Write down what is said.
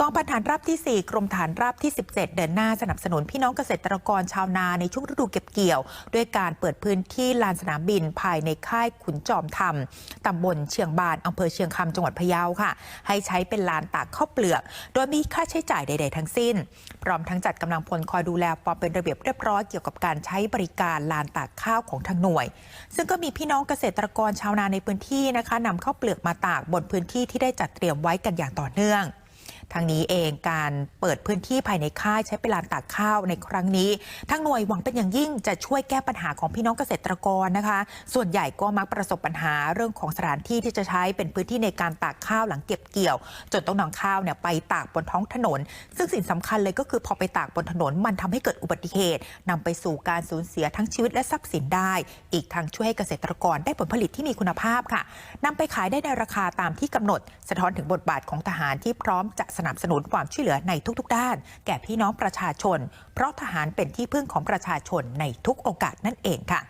กองพันฐานราบที่ 4 กรมฐานราบที่ 17 เดินหน้าสนับสนุนพี่น้องเกษตรกรชาวนาในช่วงฤดูเก็บเกี่ยว ด้วยการเปิดพื้นที่ลานสนามบินภายในค่ายขุนจอมธรรมตำบลเชียงบานอำเภอเชียงคำจังหวัดพะเยาค่ะ ให้ใช้เป็นลานตากข้าวเปลือก โดยมีค่าใช้จ่ายใด ๆ ทั้งสิ้น พร้อมทั้งจัดกำลังพลคอยดูแลความเป็นระเบียบเรียบร้อยเกี่ยวกับการใช้บริการลานตากข้าวของทางหน่วย ซึ่งก็มีพี่น้องเกษตรกรชาวนาในพื้นที่นะคะนำข้าวเปลือกมาตากบนพื้นที่ที่ได้จัดเตรียมไว้กันอย่างต่อเนื่อง ทางนี้เองการเปิดพื้นที่ภายในค่ายใช้เป็นลานตากข้าวในครั้งนี้ทางหน่วยหวังเป็นอย่างยิ่งจะช่วยแก้ปัญหาของพี่น้องเกษตรกรนะคะ ส่วนใหญ่ก็มักประสบปัญหาเรื่องของสถานที่ที่จะใช้เป็นพื้นที่ในการตากข้าวหลังเก็บเกี่ยว จนต้องนำข้าวเนี่ยไปตากบนท้องถนน ซึ่งสิ่งสำคัญเลยก็คือพอไปตากบนถนนมันทำให้เกิดอุบัติเหตุนำไปสู่การสูญเสียทั้งชีวิตและทรัพย์สินได้ อีกทางช่วยให้เกษตรกรได้ผลผลิตที่มีคุณภาพค่ะนำไปขายได้ในราคาตามที่กำหนด สะท้อนถึงบทบาทของทหารที่พร้อมจะสนับสนุนความช่วยเหลือในทุกๆ ด้าน แก่พี่น้องประชาชน เพราะทหารเป็นที่พึ่งของประชาชนในทุกโอกาสนั่นเองค่ะ